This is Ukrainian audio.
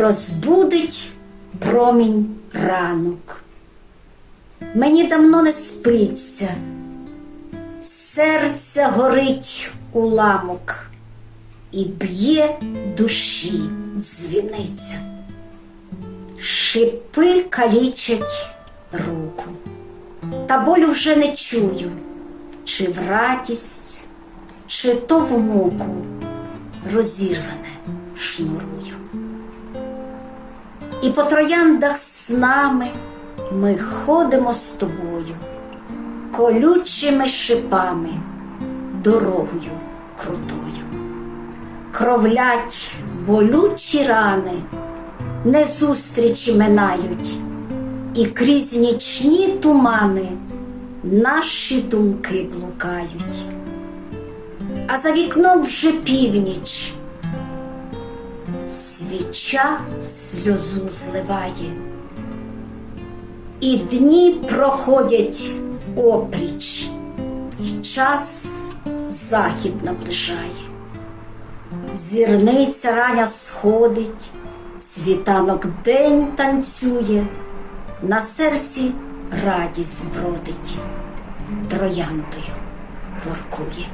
розбудить промінь ранок. Мені давно не спиться, серця горить уламок, і б'є душі дзвіниця. Шипи калічать руку, та болю вже не чую, чи в радість, чи то в муку розірване шнурую. І по трояндах з нами ми ходимо з тобою, колючими шипами, дорогою крутою. Кровлять болючі рани, незустрічі минають, і крізь нічні тумани наші думки блукають. А за вікном вже північ, свіча сльозу зливає, і дні проходять опріч, і час захід наближає. Зірниця рання сходить, світанок день танцює, на серці радість бродить, трояндою воркує.